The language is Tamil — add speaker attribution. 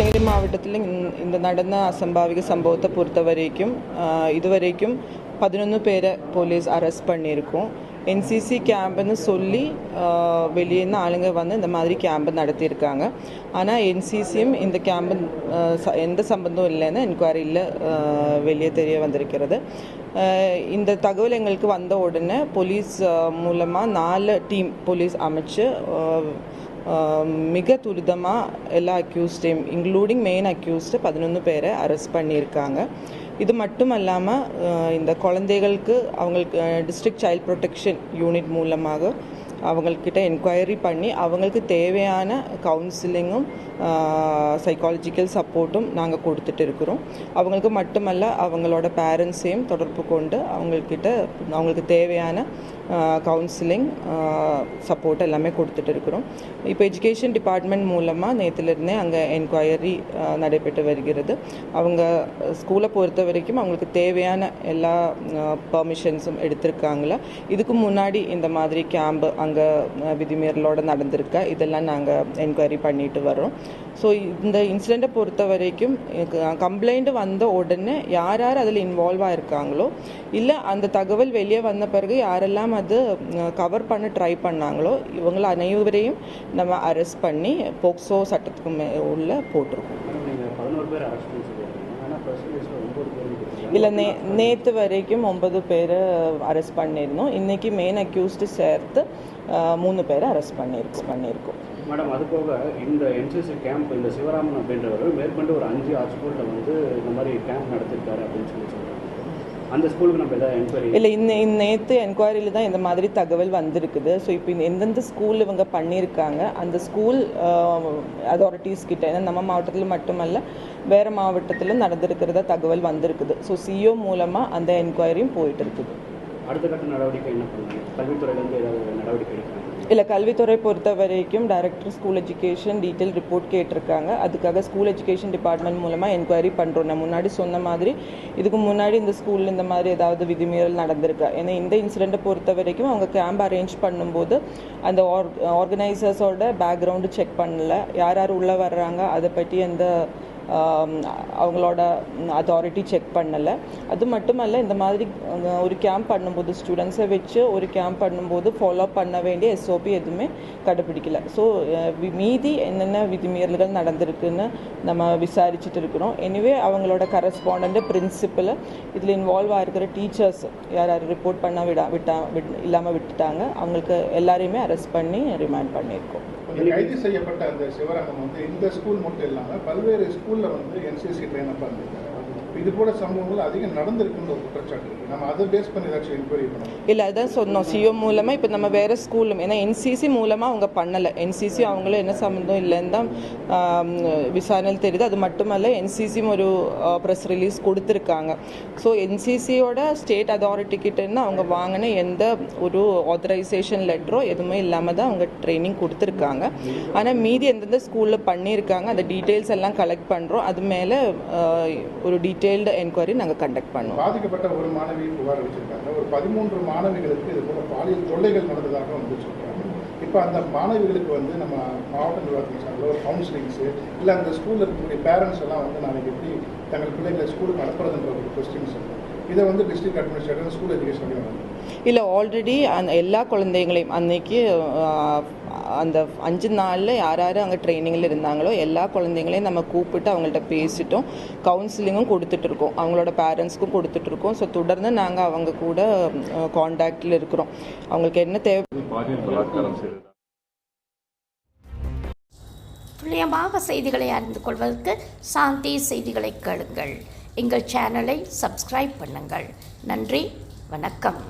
Speaker 1: கிருஷ்ணகிரி மாவட்டத்தில் இந்த- இந்த நடந்த அசம்பாவிக சம்பவத்தை பொறுத்த வரைக்கும் ஆஹ், இதுவரைக்கும் பதினொன்று பேரை போலீஸ் அரெஸ்ட் பண்ணியிருக்கோம் என்சிசி கேம்புன்னு சொல்லி ஆஹ், வெளியேருந்து ஆளுங்க வந்து இந்த மாதிரி கேம்பு நடத்தியிருக்காங்க ஆனால் என்சிசியும் இந்த கேம்பு ஆஹ், ச- எந்த சம்பந்தம் இல்லைன்னு என்கொயரியில் வெளியே தெரிய வந்திருக்கிறது ஆஹ், இந்த தகவல் எங்களுக்கு வந்த உடனே போலீஸ் மூலமாக நாலு டீம் போலீஸ் அமைச்சு ஆஹ், ஆஹ் மிக துரிதமாக எல்லா அக்யூஸ்டையும் இன்க்ளூடிங் மெயின் அக்யூஸ்டு பதினொன்று பேரை அரெஸ்ட் பண்ணியிருக்காங்க இது மட்டும் இல்லாமல் இந்த குழந்தைகளுக்கு அவங்களுக்கு டிஸ்ட்ரிக்ட் சைல்ட் ப்ரொடெக்ஷன் யூனிட் மூலமாக அவங்கக்கிட்ட என்கொயரி பண்ணி அவங்களுக்கு தேவையான கவுன்சிலிங்கும் சைக்காலஜிக்கல் சப்போர்ட்டும் நாங்கள் கொடுத்துட்டு இருக்கிறோம். அவங்களுக்கு மட்டுமல்ல அவங்களோட பேரண்ட்ஸையும் தொடர்பு கொண்டு அவங்கக்கிட்ட அவங்களுக்கு தேவையான கவுன்சிலிங் சப்போர்ட் எல்லாமே கொடுத்துட்டு இருக்கிறோம். இப்போ எஜுகேஷன் டிபார்ட்மெண்ட் மூலமாக நேற்றுலேருந்தே அங்கே என்கொயரி நடைபெற்று வருகிறது. அவங்க ஸ்கூலை பொறுத்த வரைக்கும் அவங்களுக்கு தேவையான எல்லா பர்மிஷன்ஸும் எடுத்திருக்காங்களா? இதுக்கு முன்னாடி இந்த மாதிரி கேம்ப் அங்கே நாங்கள் விதிமீறலோட நடந்திருக்க இதெல்லாம் நாங்கள் என்கொயரி பண்ணிட்டு வரோம் ஸோ இந்த இன்சிடெண்ட்டை பொறுத்த வரைக்கும் கம்ப்ளைண்ட் வந்த உடனே யார் யார் அதில் இன்வால்வ் ஆயிருக்காங்களோ இல்லை அந்த தகவல் வெளியே வந்த பிறகு யாரெல்லாம் அது கவர் பண்ண ட்ரை பண்ணாங்களோ இவங்கள அனைவரையும் நம்ம அரெஸ்ட் பண்ணி போக்சோ சட்டத்துக்கு மே உள்ள போட்டிருக்கோம். இல்லை நே நேற்று வரைக்கும் ஒன்பது பேர் அரெஸ்ட் பண்ணியிருந்தோம். இன்றைக்கி மெயின் அக்யூஸ்டு சேர்த்து மூணு பேரை அரெஸ்ட் பண்ணியிருக்கோம் பண்ணியிருக்கோம்
Speaker 2: மேடம் அது போக இந்த என்சிசி கேம்ப் இந்த சிவராமன் அப்படின்றவர் மேற்கொண்டு ஒரு அஞ்சு ஆறு ஸ்கூலில் வந்து இந்த மாதிரி கேம்ப் நடத்திருக்காரு அப்படின்னு சொல்லி சொல்கிறாங்க அந்த ஸ்கூலுக்கு நம்ம எதாவது என்கொயரி
Speaker 1: இல்லை இன்ன நேற்று என்கொயரியில் தான் இந்த மாதிரி தகவல் வந்திருக்குது. ஸோ இப்போ எந்தெந்த ஸ்கூல் இவங்க பண்ணியிருக்காங்க அந்த ஸ்கூல் அத்தாரிட்டிஸ் கிட்ட ஏன்னா நம்ம மாவட்டத்தில் மட்டுமல்ல வேறு மாவட்டத்திலும் நடந்திருக்கிறதா தகவல் வந்திருக்குது. ஸோ சிஓ மூலமாக அந்த என்கொயரியும் போயிட்டு இருக்குது.
Speaker 2: அடுத்த கட்ட நடவடிக்கை என்ன பண்ணுறாங்க கல்வித்துறையிலேருந்து ஏதாவது நடவடிக்கை
Speaker 1: இல்லை கல்வித்துறை பொறுத்த வரைக்கும் director school education detail report கேட்டிருக்காங்க. அதுக்காக ஸ்கூல் எஜுகேஷன் டிபார்ட்மெண்ட் மூலமாக என்கொயரி பண்ணுறோம் நான் முன்னாடி சொன்ன மாதிரி இதுக்கு முன்னாடி இந்த ஸ்கூலில் இந்த மாதிரி ஏதாவது விதிமீறல் நடந்திருக்கா? ஏன்னா இந்த இன்சிடெண்ட்டை பொறுத்த வரைக்கும் அவங்க கேம்ப் அரேஞ்ச் பண்ணும்போது அந்த ஆர் ஆர்கனைசர்ஸோட பேக்ரவுண்டு செக் பண்ணல. யார் யார் உள்ளே வர்றாங்க அதை பற்றி எந்த அவங்களோட அத்தாரிட்டி செக் பண்ணலை. அது மட்டுமல்ல இந்த மாதிரி ஒரு கேம்ப் பண்ணும்போது ஸ்டூடெண்ட்ஸை வச்சு ஒரு கேம்ப் பண்ணும்போது ஃபாலோ பண்ண வேண்டிய எஸ்ஓபி எதுவுமே கடைப்பிடிக்கல. ஸோ மீதி என்னென்ன விதிமீறல்கள் நடந்திருக்குன்னு நம்ம விசாரிச்சுட்டு இருக்கிறோம். எனிவே அவங்களோட கரஸ்பாண்ட் பிரின்சிபல் இதில் இன்வால்வ் ஆகிருக்கிற டீச்சர்ஸ் யார் யார் ரிப்போர்ட் பண்ண விடா விட்டா விட் இல்லாமல் விட்டுட்டாங்க. அவங்களுக்கு எல்லாரையுமே அரெஸ்ட் பண்ணி ரிமாண்ட் பண்ணியிருக்கோம்.
Speaker 3: இந்த கைது செய்யப்பட்ட அந்த சிவரங்கம் வந்து இந்த ஸ்கூல் மட்டும் இல்லாமல் பல்வேறு ஸ்கூலில் வந்து என்சிசி ட்ரெயினப்பாக இருந்திருக்காரு இது போல சம்பவங்கள் அதிகம் நடந்திருக்குன்ற ஒரு குற்றச்சாட்டு நம்ம அதை பேஸ் பண்ணி ஏதாச்சும் என்கொயரி பண்ணணும்.
Speaker 1: இல்லை அதான் சொன்னோம். சிஓ மூலமாக இப்போ நம்ம வேறு ஸ்கூலும் ஏன்னா என்சிசி மூலமாக அவங்க பண்ணலை. என்சிசி அவங்களும் என்ன சம்மந்தம் இல்லைன்னு தான் விசாரணையில் தெரியுது. அது மட்டுமல்ல என்சிசியும் ஒரு ப்ரெஸ் ரிலீஸ் கொடுத்துருக்காங்க. ஸோ என்சிசியோட ஸ்டேட் அத்தாரிட்டி கிட்டேருந்து அவங்க வாங்கின எந்த ஒரு ஆத்தரைசேஷன் லெட்டரோ எதுவுமே இல்லாமல் தான் அவங்க ட்ரைனிங் கொடுத்துருக்காங்க. ஆனால் மீதி எந்தெந்த ஸ்கூலில் பண்ணியிருக்காங்க அந்த டீட்டெயில்ஸ் எல்லாம் கலெக்ட் பண்ணுறோம் அது மேலே ஒரு டீட்டெயில்டு என்கொயரி நாங்கள் கண்டக்ட் பண்ணுவோம்.
Speaker 3: பாதிக்கப்பட்ட ஒரு மாணவி புகார் வச்சிருக்காங்க ஒரு பதிமூன்று மாணவிகளுக்கு இது போல பாலியல் தொல்லைகள் நடந்ததாக வந்து சொல்றாங்க. இப்போ அந்த மாணவிகளுக்கு வந்து நம்ம மாவட்ட நிர்வாகத்தின் சார்பில் ஒரு கவுன்சிலிங்ஸு இல்லை அந்த ஸ்கூலில் இருக்கக்கூடிய பேரண்ட்ஸ் எல்லாம் வந்து நாளைக்கு எப்படி தங்கள் பிள்ளைகளை ஸ்கூலுக்கு அனுப்புறதுன்ற ஒரு கொஸ்டின்ஸ் இதை வந்து டிஸ்ட்ரிக்ட் அட்மினிஸ்ட்ரேட்டர் ஸ்கூல் எஜுகேஷன்
Speaker 1: இல்லை ஆல்ரெடி அந்த எல்லா குழந்தைங்களையும் அன்னைக்கு அந்த அஞ்சு நாளில் யார் யார் அங்கே ட்ரைனிங்கில் இருந்தாங்களோ எல்லா குழந்தைங்களையும் நம்ம கூப்பிட்டு அவங்கள்ட்ட பேசிட்டோம். கவுன்சிலிங்கும் கொடுத்துட்ருக்கோம் அவங்களோட பேரண்ட்ஸ்க்கும் கொடுத்துட்ருக்கோம் ஸோ தொடர்ந்து நாங்கள் அவங்க கூட காண்டாக்டில் இருக்கிறோம். அவங்களுக்கு என்ன தேவை
Speaker 4: துல்லியமாக செய்திகளை அறிந்து கொள்வதற்கு சாந்தி செய்திகளை கேளுங்கள். எங்கள் சேனலை சப்ஸ்கிரைப் பண்ணுங்கள். நன்றி. வணக்கம்.